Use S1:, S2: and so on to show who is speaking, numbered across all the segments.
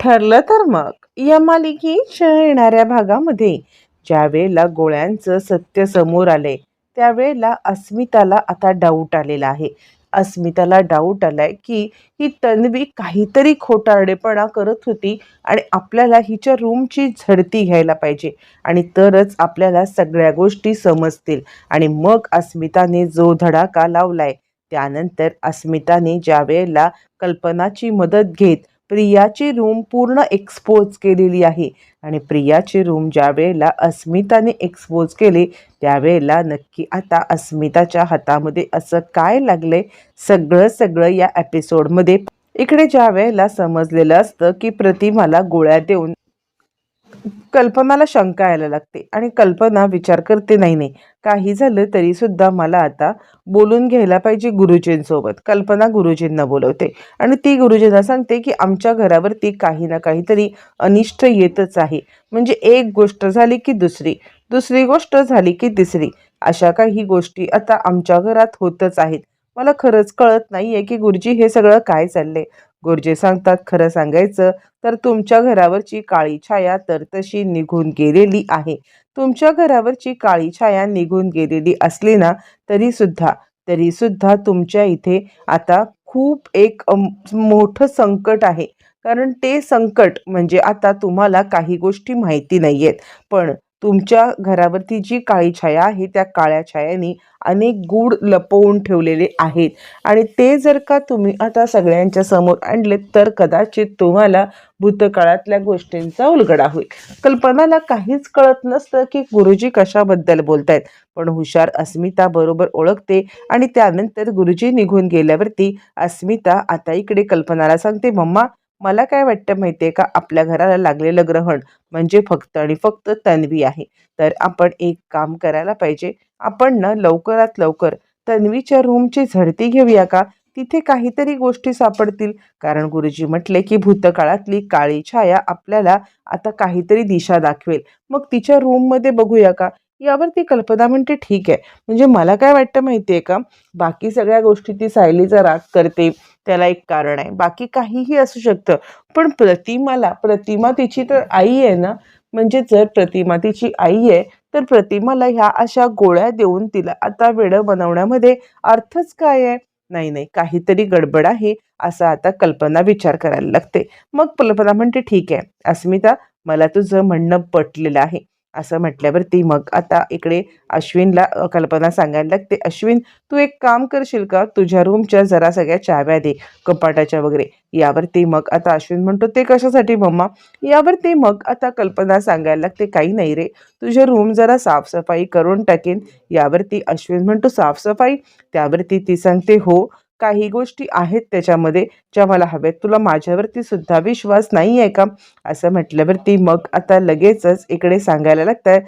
S1: ठरलं तर मग. या मालिकेच्या येणाऱ्या भागामध्ये ज्या वेळेला गोळ्यांचं सत्य समोर आलंय त्यावेळेला अस्मिताला आता डाऊट आलेला आहे. अस्मिताला डाऊट आलाय की ही तन्वी काहीतरी खोटारडेपणा करत होती आणि आपल्याला हिच्या रूमची झडती घ्यायला पाहिजे आणि तरच आपल्याला सगळ्या गोष्टी समजतील. आणि मग अस्मिताने जो धडाका लावलाय त्यानंतर अस्मिताने ज्या वेळेला कल्पनाची मदत घेत प्रियाची रूम पूर्ण एक्सपोज केलेली आहे. आणि प्रियाची रूम ज्या वेळेला अस्मिताने एक्सपोज केली त्यावेळेला नक्की आता अस्मिताच्या हातामध्ये असं काय लागलंय सगळं सगळं या एपिसोडमध्ये इकडे ज्या वेळेला समजलेलं असतं की प्रतिमाला गोळ्या देऊन कल्पनाला शंका यायला लागते. आणि कल्पना विचार करते नाही नाही काही झालं तरी सुद्धा मला आता बोलून घ्यायला पाहिजे गुरुजींसोबत. कल्पना गुरुजींना बोलवते. आणि ती गुरुजींना सांगते की आमच्या घरावरती काही ना काहीतरी अनिष्ट येतच आहे. म्हणजे एक गोष्ट झाली की दुसरी दुसरी गोष्ट झाली की तिसरी. अशा काही गोष्टी आता आमच्या घरात होतच आहेत. मला खरंच कळत नाही आहे की गुरुजी हे सगळं काय चाललंय. गुरुजी सांगतात खरं सांगायचं तर तुमच्या घरावरची काळी छाया तर तशी निघून गेलेली आहे. तुमच्या घरावरची काळी छाया निघून गेलेली असली ना तरी सुद्धा तरी सुद्धा तुमच्या इथे आता खूप एक मोठं संकट आहे. कारण ते संकट म्हणजे आता तुम्हाला काही गोष्टी माहिती नाही आहेत पण तुमच्या घरावरती जी काळी छाया आहे त्या काळ्या छायाने अनेक गूढ लपवून ठेवलेले आहेत. आणि ते जर का तुम्ही आता सगळ्यांच्या समोर आणले तर कदाचित तुम्हाला भूतकाळातल्या गोष्टींचा उलगडा होईल. कल्पनाला काहीच कळत नसतं की गुरुजी कशाबद्दल बोलत आहेत पण हुशार अस्मिता बरोबर ओळखते आणि त्यानंतर गुरुजी निघून गेल्यावरती अस्मिता आता इकडे कल्पनाला सांगते मम्मा मला काय वाटतं माहितीये का? आपल्या घराला लागलेलं ग्रहण म्हणजे फक्त आणि फक्त तन्वी आहे. तर आपण एक काम करायला पाहिजे. आपण ना लवकरात लवकर तन्वीच्या रूमची झडती घेऊया का? तिथे काहीतरी गोष्टी सापडतील. कारण गुरुजी म्हटले की भूतकाळातली काळी छाया आपल्याला आता काहीतरी दिशा दाखवेल. मग तिच्या रूममध्ये बघूया का? यावरती कल्पना म्हणते ठीक आहे. म्हणजे मला काय वाटतं माहिती आहे का? बाकी सगळ्या गोष्टी ती सायलीचा राग करते त्याला एक कारण आहे. बाकी काहीही असू शकतं. पण प्रतिमाला प्रतिमा तिची तर आई आहे ना? म्हणजे जर प्रतिमा तिची आई आहे तर प्रतिमाला ह्या अशा गोळ्या देऊन तिला आता वेळ बनवण्यामध्ये अर्थच काय आहे? नाही नाही. काहीतरी गडबड आहे असा आता कल्पना विचार करायला लागते. मग कल्पना म्हणते ठीक आहे. अस्मिता मला तुझं म्हणणं पटलेलं आहे. असं म्हटल्यावरती मग आता इकडे अश्विनला कल्पना सांगायला लागते अश्विन तू एक काम करशील का? तुझ्या रूमच्या जरा सगळ्या चाव्या दे कपाटाच्या वगैरे. यावरती मग आता अश्विन म्हणतो ते कशासाठी मम्मा? यावरती मग आता कल्पना सांगायला लागते काही नाही रे तुझ्या रूम जरा साफसफाई करून टाकेन. यावरती अश्विन म्हणतो साफसफाई? त्यावरती ती सांगते हो. काही गोष्टी आहेत त्याच्यामध्ये ज्या मला हव्यात. तुला माझ्यावरती सुद्धा विश्वास नाही आहे का? असं म्हटल्यावरती मग आता लगेचच इकडे सांगायला लागत आहे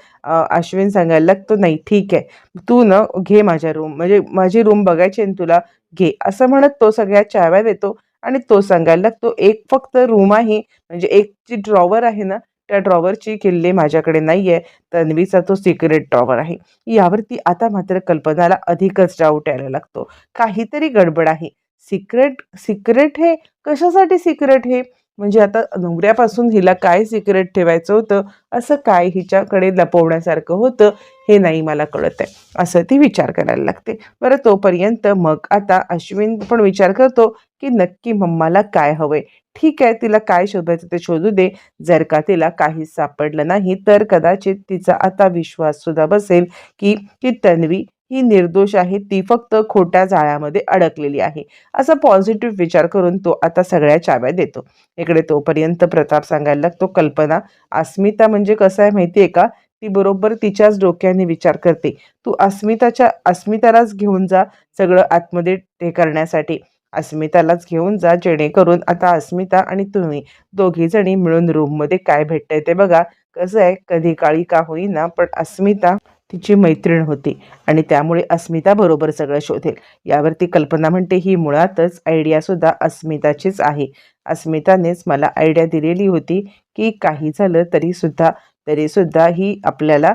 S1: अश्विन सांगायला लागतो नाही ठीक आहे. तू न घे माझ्या रूम म्हणजे माझी रूम बघायची आहे तुला घे. असं म्हणत तो सगळ्या चाव्या देतो आणि तो सांगायला लागतो एक फक्त रूम आहे. म्हणजे एक जी ड्रॉवर आहे ना त्या ड्रॉवरची किल्ले माझ्याकडे नाही आहे तन्वीचा तो सिक्रेट ड्रॉवर आहे. यावरती आता मात्र कल्पनाला अधिकच डाऊट यायला लागतो. काहीतरी गडबड आहे. सिक्रेट सिक्रेट हे कशासाठी सिक्रेट हे? म्हणजे आता नवऱ्यापासून हिला काय सिक्रेट ठेवायचं होतं? असं काय हिच्याकडे लपवण्यासारखं होतं? हे नाही मला कळत आहे असं ती विचार करायला लागते. बरं तोपर्यंत मग आता अश्विन पण विचार करतो की नक्की मम्माला काय हवंय? ठीक आहे तिला काय शोधायचं ते शोधू दे. जर का तिला काहीच सापडलं नाही तर कदाचित तिचा आता विश्वास सुद्धा बसेल की की तन्वी ही निर्दोष आहे. ती फक्त खोट्या जाळ्यामध्ये अडकलेली आहे. असा पॉझिटिव्ह विचार करून तो आता सगळ्या चाव्या देतो. इकडे तोपर्यंत प्रताप सांगायला लागतो कल्पना अस्मिता म्हणजे कसं आहे माहिती आहे का? ती बरोबर तिच्याच डोक्याने विचार करते. तू अस्मिताच्या अस्मितालाच घेऊन जा सगळं आतमध्ये हे करण्यासाठी. अस्मितालाच घेऊन जा जेणेकरून आता अस्मिता आणि तुम्ही दोघी जणी मिळून रूममध्ये काय भेटतंय ते बघा. कसं आहे कधी काळी का होईना पण अस्मिता तिची मैत्रीण होती आणि त्यामुळे अस्मिता बरोबर सगळं शोधेल. यावरती कल्पना म्हणते ही मुळातच आयडिया सुद्धा अस्मिताचीच आहे. अस्मितानेच मला आयडिया दिलेली होती की काही झालं तरी सुद्धा तरी सुद्धा ही आपल्याला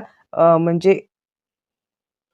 S1: म्हणजे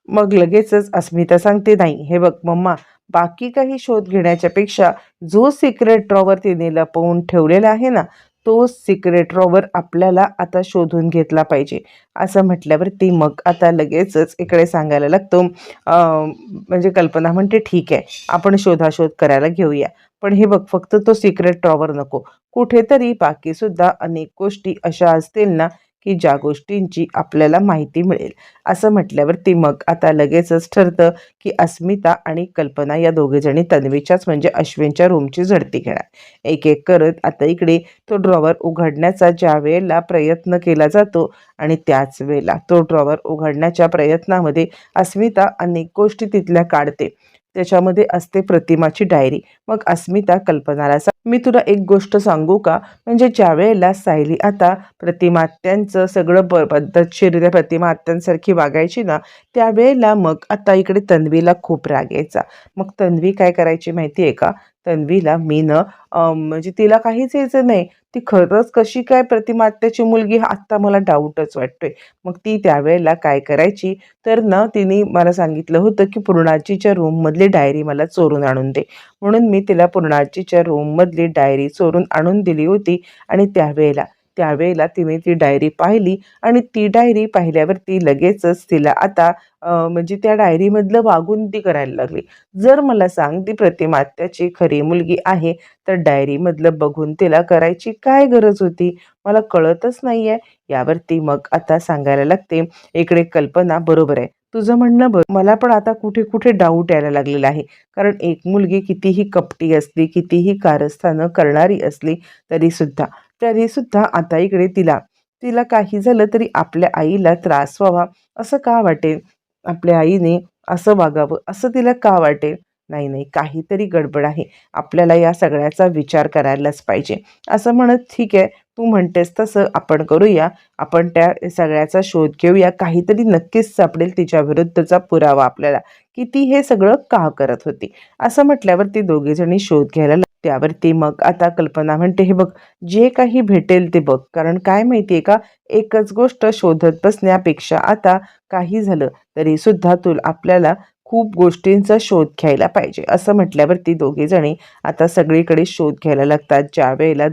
S1: मग लगेचच अस्मिता सांगते नाही हे बघ मम्मा बाकी काही शोध घेण्याच्या पेक्षा जो सिक्रेट ड्रॉवर तिने लपवून ठेवलेला आहे ना तो सिक्रेट ड्रॉवर आपल्याला आता शोधून घेतला पाहिजे. असं म्हटल्यावरती मग आता लगेचच इकडे सांगायला लागतो. म्हणजे कल्पना म्हणते ठीक आहे आपण शोधाशोध करायला घेऊया. पण हे बघ फक्त तो सिक्रेट ड्रॉवर नको. कुठेतरी बाकीसुद्धा अनेक गोष्टी अशा असतील ना की ज्या गोष्टींची आपल्याला माहिती मिळेल. असं म्हटल्यावरती मग आता लगेचच ठरतं की अस्मिता आणि कल्पना या दोघेजणी तन्वीच्याच म्हणजे अश्विनच्या रूमची झडती घेणार. एक एक करत आता इकडे तो ड्रॉवर उघडण्याचा ज्या वेळेला प्रयत्न केला जातो आणि त्याच वेळेला तो ड्रॉवर उघडण्याच्या प्रयत्नामध्ये अस्मिता अनेक गोष्टी तिथल्या काढते. त्याच्यामध्ये असते प्रतिमाची डायरी. मग अस्मिता कल्पनाला सांग मी तुला एक गोष्ट सांगू का? म्हणजे ज्या वेळेला सायली आता प्रतिमात्यांचं सगळं ब पद्धतशीर प्रतिमात्यांसारखी वागायची ना त्यावेळेला मग आता इकडे तन्वीला खूप राग यायचा. मग तन्वी काय करायची माहिती आहे का? तन्वीला मी न म्हणजे तिला काहीच यायचं नाही. ती खरंच कशी काय प्रतिमात्याची मुलगी हा आत्ता मला डाऊटच वाटतोय. मग ती त्यावेळेला काय करायची? तर ना तिने मला सांगितलं होतं की पूर्णाजीच्या रूममधली डायरी मला चोरून आणून दे. म्हणून मी तिला पूर्णाजीच्या रूममधली डायरी चोरून आणून दिली होती आणि त्यावेळेला त्यावेळेला तिने ती डायरी पाहिली आणि ती डायरी पाहिल्यावरती लगेचच तिला आता म्हणजे त्या डायरीमधलं वागून ती करायला लागली. जर मला सांग ती प्रतिमात्याची खरी मुलगी आहे तर डायरीमधलं बघून तिला करायची काय गरज होती? मला कळतच नाही आहे यावरती मग आता सांगायला लागते इकडे कल्पना बरोबर आहे. तुझं म्हणणं बघ मला पण आता कुठे कुठे डाऊट यायला लागलेला आहे. कारण एक मुलगी कितीही कपटी असली कितीही कारस्थानं करणारी असली तरीसुद्धा तरीसुद्धा आता इकडे तिला तिला काही झालं तरी आपल्या आईला त्रास व्हावा असं का वाटेल आपल्या आईने असं वागावं असं तिला का वाटेल नाही नाही काहीतरी गडबड आहे. आपल्याला या सगळ्याचा विचार करायलाच पाहिजे. असं म्हणत ठीक आहे तू म्हणतेस तसं आपण करूया. आपण त्या सगळ्याचा शोध घेऊया. काहीतरी नक्कीच सापडेल तिच्या विरुद्धचा पुरावा आपल्याला. की ती हे सगळं का करत होती? असं म्हटल्यावर ती दोघीजणी शोध घ्यायला त्यावरती मग आता कल्पना म्हणते हे बघ जे काही भेटेल ते बघ. कारण काय माहितीये का? एकच गोष्ट शोधत बसण्यापेक्षा आता काही झालं तरी सुद्धा तू आपल्याला खूप गोष्टींचा शोध घ्यायला पाहिजे. असं म्हटल्यावरती दोघेजणी आता सगळीकडे शोध घ्यायला लागतात. ज्या वेळेला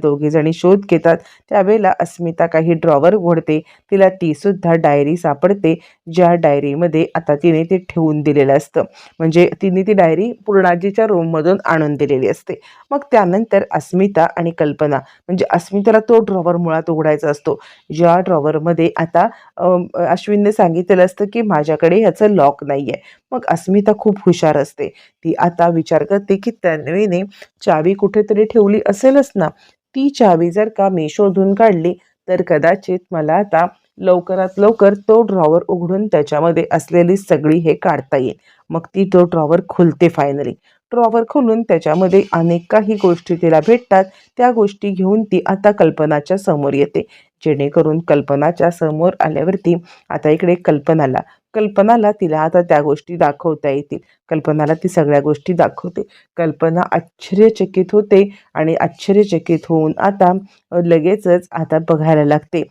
S1: शोध घेतात त्यावेळेला अस्मिता काही ड्रॉवर उघडते तिला तीसुद्धा डायरी सापडते. ज्या डायरीमध्ये आता तिने ते ठेवून दिलेलं असतं. म्हणजे तिने ती डायरी पूर्णाजीच्या रूममधून आणून दिलेली असते. मग त्यानंतर अस्मिता आणि कल्पना म्हणजे अस्मिताला तो ड्रॉवर मुळात उघडायचा असतो. ज्या ड्रॉवरमध्ये आता अश्विनने सांगितलेलं असतं की माझ्याकडे ह्याचं लॉक नाही आहे मग अस्मिता खूप हुशार असते. ती आता विचार करते की तन्वीने चावी कुठेतरी ठेवली असेलच ना? ती चावी जर का मी शोधून काढली तर कदाचित मला आता लवकरात लवकर तो ड्रॉवर उघडून त्याच्यामध्ये असलेली सगळी हे काढता येईल. मग ती तो ड्रॉवर खुलते फायनली ड्रॉवर खोलून त्याच्यामध्ये अनेक काही गोष्टी तिला भेटतात. त्या गोष्टी घेऊन ती आता कल्पनाच्या समोर येते. जेणेकरून कल्पनाच्या समोर आल्यावरती आता इकडे कल्पनाला कल्पनाला तिला आता त्या गोष्टी दाखवता येतील. कल्पनाला ती सगळ्या गोष्टी दाखवते. कल्पना आश्चर्यचकित होते आणि आश्चर्यचकित होऊन आता लगेचच आता बघायला लागते.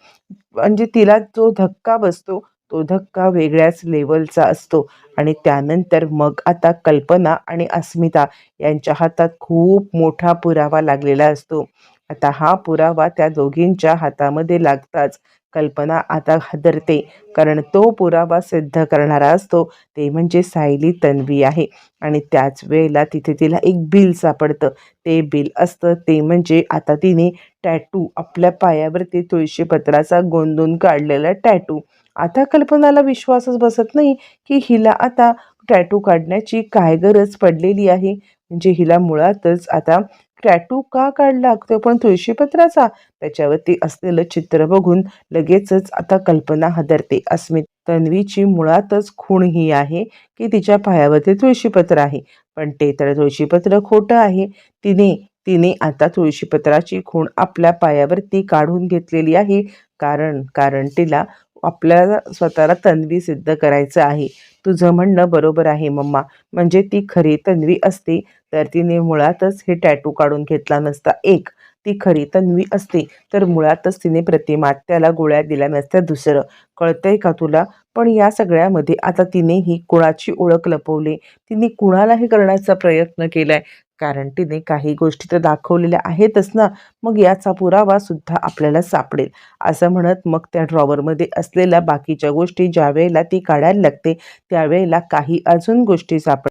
S1: म्हणजे तिला जो धक्का बसतो तो धक्का वेगळ्याच लेवलचा असतो आणि त्यानंतर मग आता कल्पना आणि अस्मिता यांच्या हातात खूप मोठा पुरावा लागलेला असतो. आता हा पुरावा त्या दोघींच्या हातामध्ये लागताच कल्पना आता हादरते. कारण तो पुरावा सिद्ध करणारा असतो ते म्हणजे सायली तन्वी आहे. आणि त्याच वेळेला तिथे तिला एक बिल सापडतं. ते बिल असतं ते म्हणजे आता तिने टॅटू आपल्या पायावरती तुळशीपत्राचा गोंदून काढलेला टॅटू. आता कल्पनाला विश्वासच बसत नाही की हिला आता टॅटू काढण्याची काय गरज पडलेली आहे. म्हणजे हिला मुळातच आता टॅटू का काढला तो पण तुळशीपत्राचा? त्याच्यावरती असलेलं चित्र बघून लगेचच आता कल्पना हदरते. अस्मित तन्वीची मुळातच खूण ही आहे की तिच्या पायावरती तुळशीपत्र आहे. पण ते तर तुळशीपत्र खोटं आहे. तिने तिने आता तुळशीपत्राची खूण आपल्या पायावरती काढून घेतलेली आहे. कारण कारण तिला आपल्याला स्वतःला तन्वी सिद्ध करायचं आहे. तुझं म्हणणं बरोबर आहे मम्मा. म्हणजे ती खरी तन्वी असते तर तिने मुळातच हे टॅटू काढून घेतला नसता. एक ती खरी तन्वी असते तर मुळातच तिने प्रतिमात्याला गोळ्या दिल्या नसत्या. दुसरं कळतंय का तुला? पण या सगळ्यामध्ये आता तिनेही कुणाची ओळख लपवली? तिने कुणालाही करण्याचा प्रयत्न केलाय? कारण तिने काही गोष्टी तर दाखवलेल्या आहेतच ना. मग याचा पुरावा सुद्धा आपल्याला सापडेल. असं म्हणत मग त्या ड्रॉवरमध्ये असलेल्या बाकीच्या गोष्टी ज्या वेळेला ती काढायला लागते त्यावेळेला काही अजून गोष्टी सापड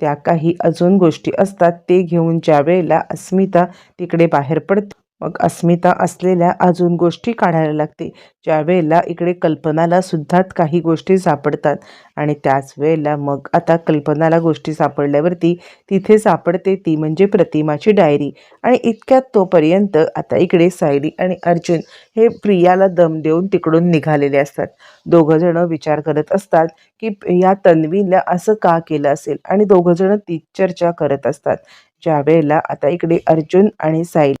S1: त्या काही अजून गोष्टी असतात ते घेऊन ज्या वेळेला अस्मिता तिकडे बाहेर पडते. मग अस्मिता असलेल्या अजून गोष्टी काढायला लागते. ज्या वेळेला इकडे कल्पनाला सुद्धा काही गोष्टी सापडतात आणि त्याच वेळेला मग आता कल्पनाला गोष्टी सापडल्यावरती तिथे सापडते ती म्हणजे प्रतिमाची डायरी. आणि इतक्यात तोपर्यंत आता इकडे सायली आणि अर्जुन हे प्रियाला दम देऊन तिकडून निघालेले असतात. दोघंजणं विचार करत असतात की या तन्वीला असं का केलं असेल? आणि दोघंजणं ती चर्चा करत असतात. ज्या वेळेला आता इकडे अर्जुन आणि सायली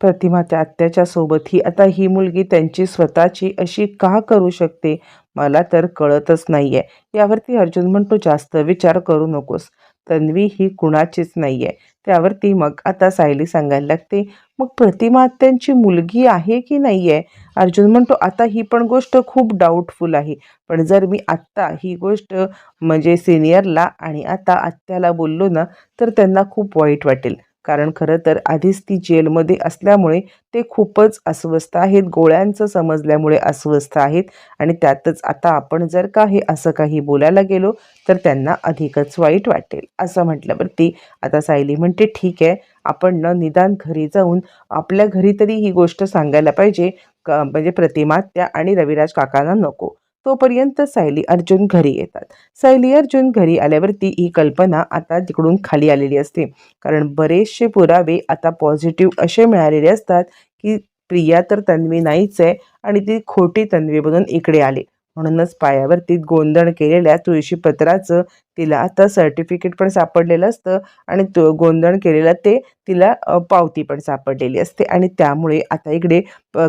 S1: प्रतिमा त्या आत्याच्या सोबत ही आता ही मुलगी त्यांची स्वतःची अशी का करू शकते? मला तर कळतच नाही आहे यावरती अर्जुन म्हणतो जास्त विचार करू नकोस. तन्वी ही कुणाचीच नाही आहे त्यावरती मग आता सायली सांगायला लागते मग प्रतिमा त्यांची मुलगी आहे की नाही आहे अर्जुन म्हणतो आता ही पण गोष्ट खूप डाऊटफुल आहे. पण जर मी आत्ता ही गोष्ट म्हणजे सिनियरला आणि आता आत्याला बोललो ना तर त्यांना खूप वाईट वाटेल. कारण खरं तर आधीच ती जेलमध्ये असल्यामुळे ते खूपच अस्वस्थ आहेत गोळ्यांचं समजल्यामुळे अस्वस्थ आहेत आणि त्यातच आता आपण जर का हे असं काही बोलायला गेलो तर त्यांना अधिकच वाईट वाटेल असं म्हटल्यावरती आता सायली म्हणते ठीक आहे आपण न निदान घरी जाऊन आपल्या घरी तरी ही गोष्ट सांगायला पाहिजे क म्हणजे प्रतिमा त्या आणि रविराज काकांना नको. तोपर्यंत सायली अर्जुन घरी येतात. सायली अर्जुन घरी आल्यावरती ही कल्पना आता तिकडून खाली आलेली असते. कारण बरेचसे पुरावे आता पॉझिटिव्ह असे मिळालेले असतात की प्रिया तर तन्वी नाहीच आहे आणि ती खोटी तन्वी बनून इकडे आली. म्हणूनच पायावरती गोंधळ केलेल्या तुळशीपत्राचं तिला आता सर्टिफिकेट पण सापडलेलं असतं आणि तो गोंधळ केलेलं ते तिला पावती पण सापडलेली असते. आणि त्यामुळे आता इकडे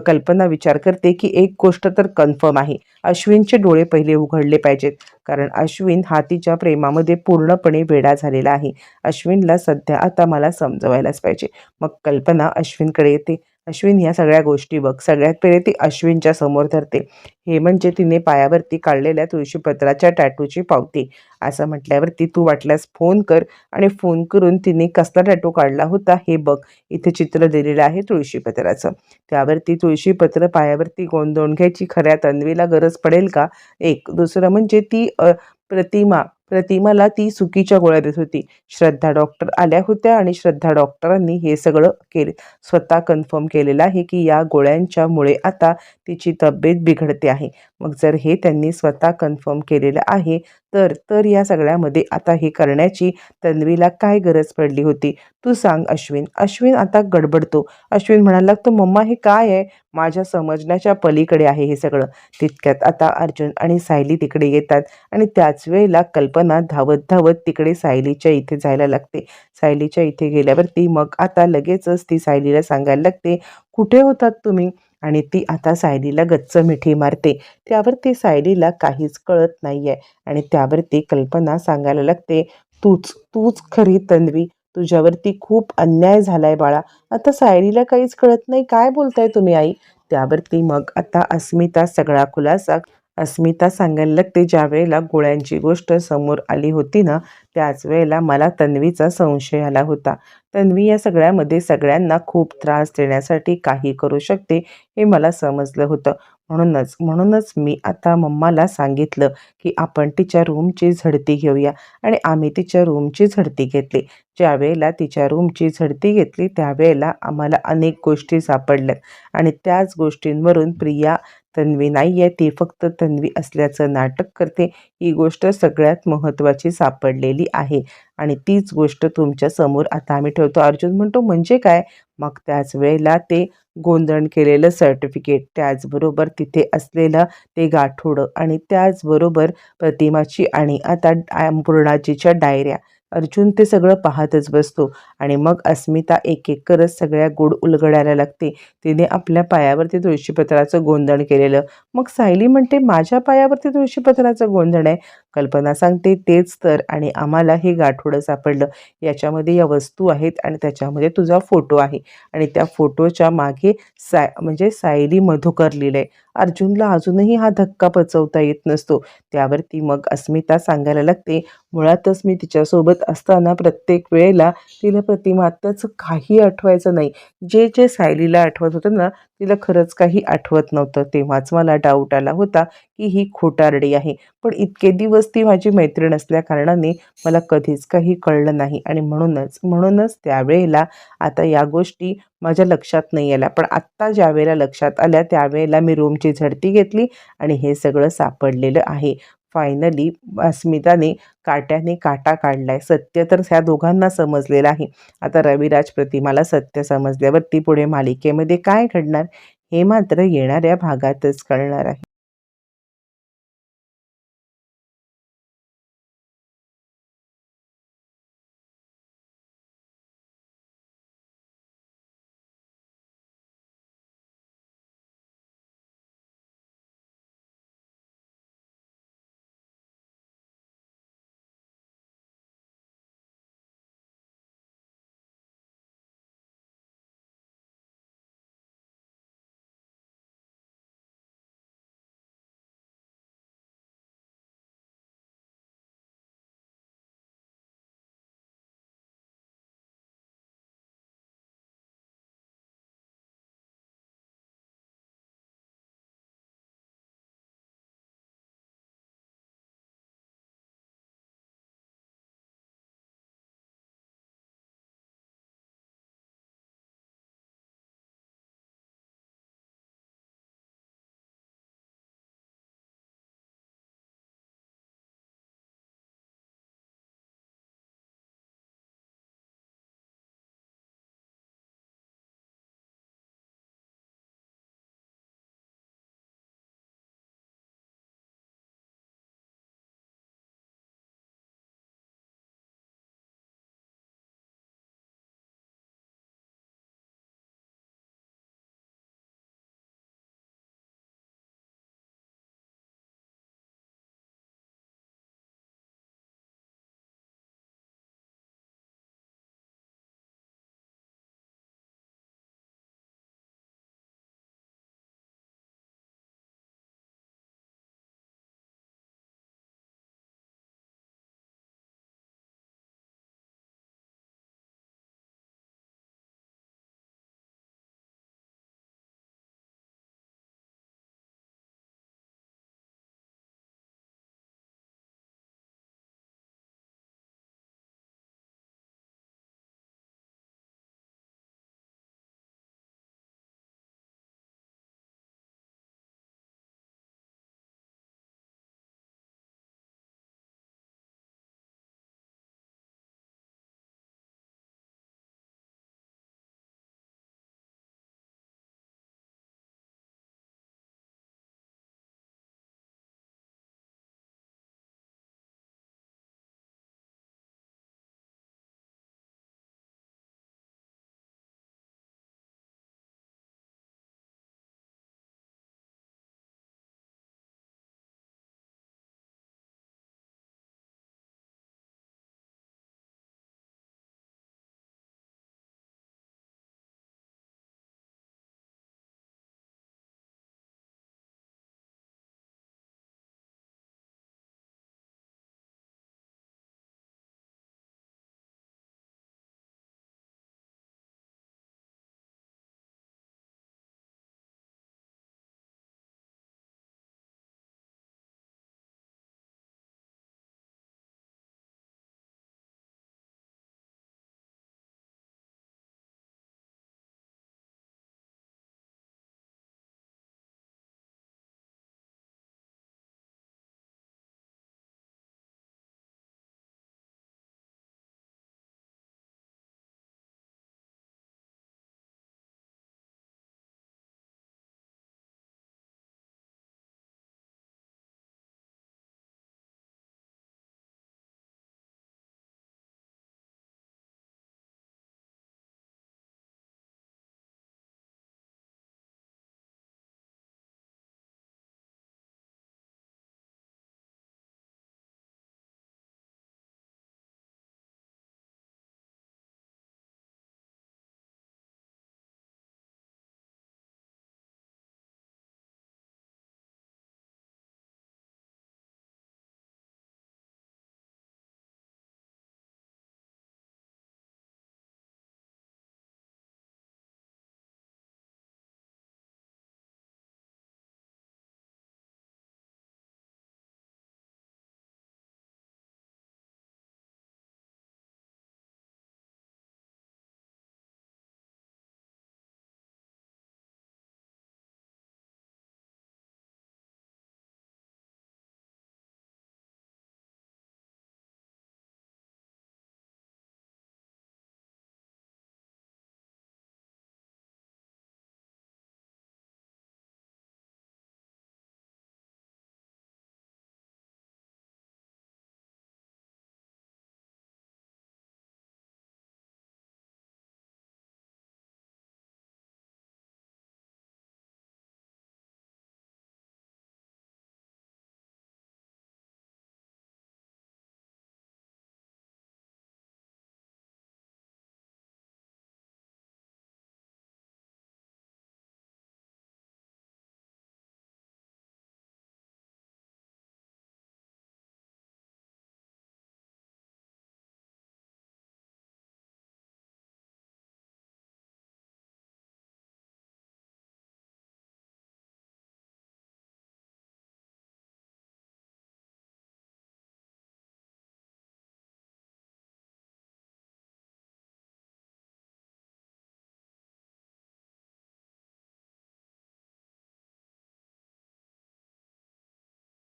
S1: कल्पना विचार करते की एक गोष्ट तर कन्फर्म आहे. अश्विनचे डोळे पहिले उघडले पाहिजेत. कारण अश्विन हा तिच्या प्रेमामध्ये पूर्णपणे वेडा झालेला आहे. अश्विनला सध्या आता मला समजवायलाच पाहिजे. मग कल्पना अश्विनकडे येते. अश्विन ह्या सगळ्या गोष्टी बघ. सगळ्यात पहिले ती अश्विनच्या समोर धरते. हे म्हणजे तिने पायावरती काढलेल्या तुळशीपत्राच्या टॅटूची पावती. असं म्हटल्यावरती तू वाटल्यास फोन कर आणि फोन करून तिने कसला टॅटू काढला होता हे बघ. इथे चित्र दिलेलं आहे तुळशीपत्राचं. त्यावरती तुळशीपत्र पायावरती गोंधळून घ्यायची खऱ्या तन्वीला गरज पडेल का? एक. दुसरं म्हणजे ती प्रतिमा प्रतिमाला ती चुकीच्या गोळ्या देत होती. श्रद्धा डॉक्टर आल्या होत्या आणि श्रद्धा डॉक्टरांनी हे सगळं केले. स्वतः कन्फर्म केलेलं आहे की या गोळ्यांच्यामुळे आता तिची तब्येत बिघडते आहे. मग जर हे त्यांनी स्वतः कन्फर्म केलेलं आहे तर तर या सगळ्यामध्ये आता हे करण्याची तन्वीला काय गरज पडली होती? तू सांग अश्विन. अश्विन आता गडबडतो. अश्विन म्हणायला लागतो मम्मा हे काय आहे? माझ्या समजण्याच्या पलीकडे आहे हे सगळं. तितक्यात आता अर्जुन आणि सायली तिकडे येतात आणि त्याच वेळेला कल्पना धावत धावत तिकडे सायलीच्या इथे जायला लागते. सायलीच्या इथे गेल्यावरती मग आता लगेचच ती सायलीला सांगायला लागते कुठे होतात तुम्ही? आणि ती आता सायलीला गच्च मिठी मारते. त्यावर ती सायलीला काहीच कळत नाही आहे आणि त्यावरती कल्पना सांगायला लागते तूच तूच खरी तन्वी. तुझ्यावरती खूप अन्याय झालाय बाळा. आता सायलीला काहीच कळत नाही. काय बोलताय तुम्ही आई? त्यावरती मग आता अस्मिता सगळा खुलासा अस्मिता सांगायला लागते ज्या वेळेला गोळ्यांची गोष्ट समोर आली होती ना त्याच वेळेला मला तन्वीचा संशय आला होता. तन्वी या सगळ्यामध्ये सगळ्यांना खूप त्रास देण्यासाठी काही करू शकते हे मला समजलं होतं. म्हणूनच म्हणूनच मी आता मम्माला सांगितलं की आपण तिच्या रूमची झडती घेऊया. आणि आम्ही तिच्या रूमची झडती घेतली. ज्यावेळेला तिच्या रूमची झडती घेतली त्यावेळेला आम्हाला अनेक गोष्टी सापडल्या. आणि त्याच गोष्टींवरून प्रिया तन्वी नाही आहे ती फक्त तन्वी असल्याचं नाटक करते. ही गोष्ट सगळ्यात महत्त्वाची सापडलेली आहे आणि तीच गोष्ट तुमच्यासमोर आता आम्ही ठेवतो. अर्जुन म्हणतो म्हणजे काय? मग त्याच वेळेला ते गोंधळ केलेलं सर्टिफिकेट त्याचबरोबर तिथे असलेलं ते गाठोडं आणि त्याचबरोबर प्रतिमाची आणि आता पूर्णाजीच्या डायऱ्या अर्जुन ते सगळं पाहतच बसतो आणि मग अस्मिता एक एक करत सगळ्या गोड उलगडायला लागते. तिने आपल्या पायावरती तुळशीपत्राचं गोंधण केलेलं. मग सायली म्हणते माझ्या पायावरती तुळशीपत्राचं गोंधण आहे. कल्पना सांगते तेच तर. आणि आम्हाला हे गाठोडं सापडलं. याच्यामध्ये या वस्तू आहेत आणि त्याच्यामध्ये तुझा फोटो आहे. आणि त्या फोटोच्या मागे साय म्हणजे सायली मधुकर लिहिलंय. अर्जुनला अजूनही हा धक्का पचवता येत नसतो. त्यावरती मग अस्मिता सांगायला लागते मुळातच मी तिच्यासोबत असताना प्रत्येक वेळेला तिला प्रतिमात्याचं काही आठवायचं नाही. जे जे सायलीला आठवत होतं ना तिला खरंच काही आठवत नव्हतं. तेव्हाच मला डाऊट आला होता की ही खोटारडी आहे. पण इतके दिवस ती माझी मैत्रीण असल्या कारणाने मला कधीच काही कळलं नाही. आणि म्हणूनच म्हणूनच त्यावेळेला आता या गोष्टी माझ्या लक्षात नाही आल्या. पण आत्ता ज्या वेळेला लक्षात आल्या त्यावेळेला मी रूमची झडती घेतली आणि हे सगळं सापडलेलं आहे. फायनली अस्मिताने काट्याने काटा काढलाय. सत्य तर ह्या दोघांना समजलेलं आहे. आता रविराज प्रतिमाला सत्य समजल्यावरती पुढे मालिकेमध्ये काय घडणार हे मात्र येणाऱ्या भागातच कळणार आहे.